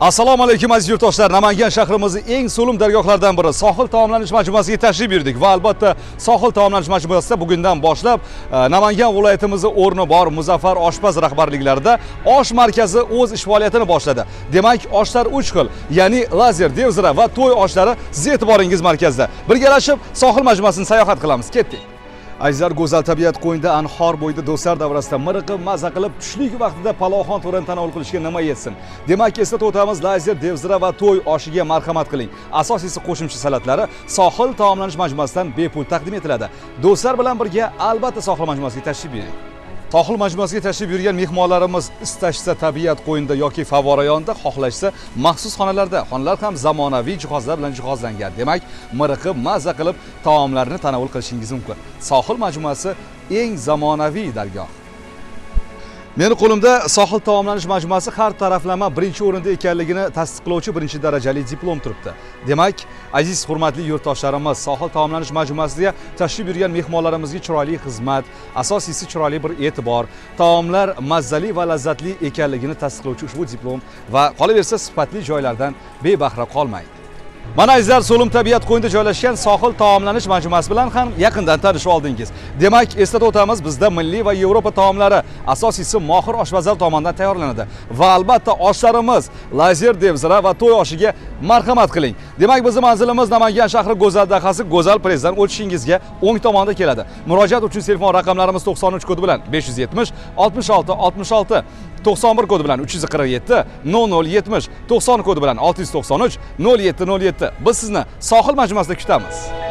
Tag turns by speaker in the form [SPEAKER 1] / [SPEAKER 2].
[SPEAKER 1] assalomu alaykum aziz yurtdoshlar. Namangan shahrimizni eng so'lim dargohlaridan biri. Sohil taomlanish majmuasiga tashrif buyurdik va albatta sohil taomlanish majmuasida bugundan boshlab e, namangan viloyatimizni o'rni bor muzaffar oshpaz rahbarliklarida osh markazi o'z ish faoliyatini boshladi. Demak oshlar uch ya'ni lazer devzira va to'y oshlari siz e'tiboringiz markazida. Birgalashib sohil majmuasini sayohat qilamiz. Ketdik Azizlar go'zal tabiat qo'ynida anhor bo'yida do'stlar davrasida miriqib maza qilib tushlik vaqtida palovxon turini tanovul qilishga nima yetsin? Demak eslatib o'tamiz lazer devzira va to'y oshiga marhamat qiling. Asosiysi qo'shimcha salatlari sohil taomlanish majmuasidan bepul taqdim etiladi. Do'stlar bilan birga albatta sohil majmuasiga tashrif buyuring. Sohil majmuasiga tashrif buyurgan mehmonlarimiz istashsa tabiat qo'ynida yoki favorayonda xohlashsa maxsus xonalarda xonalar ham zamonaviy jihozlar bilan jihozlangan. Demak miriqib maza qilib taomlarni tanovul qilishingiz mumkin. Sohil majmuasi eng zamonaviy dargoh. Meni qo'limda sohil taomlanish majmuasi har taraflama birinchi o'rinda ekanligini tasdiqlovchi birinchi darajali diplom turibdi. Demak aziz hurmatli yurtdoshlarimiz sohil taomlanish majmuasiga tashrif buyurgan mehmonlarimizga chiroyli xizmat asosiysi chiroyli bir e'tibor taomlar mazzali va lazzatli ekanligini tasdiqlovchi ushbu diplom va qolaversa sifatli joylardan bebahra qolmang Mana azizlar so'lim tabiat qo'ynida joylashgan sohil taomlanish majmuasi bilan ham yaqindan tanishib oldingiz. Demak, eslatib o'tamiz, bizda milliy va Yevropa taomlari asosiysi mohir oshpazlar tomonidan tayyorlanadi va albatta oshlarimiz lazer devzira va to'y oshiga marhamat qiling. Demak, bizni manzilimiz Namangan shahri go'zal dahasi Go'zal Prezdan o'tishingizga o'ng tomonda keladi. Murojaat uchun telefon raqamlarimiz 93 kodi bilan 570 66 91 kodi bilan 347 0070 90 kodi bilan 693 0707 biz sizni sohil majmuasida kutamiz.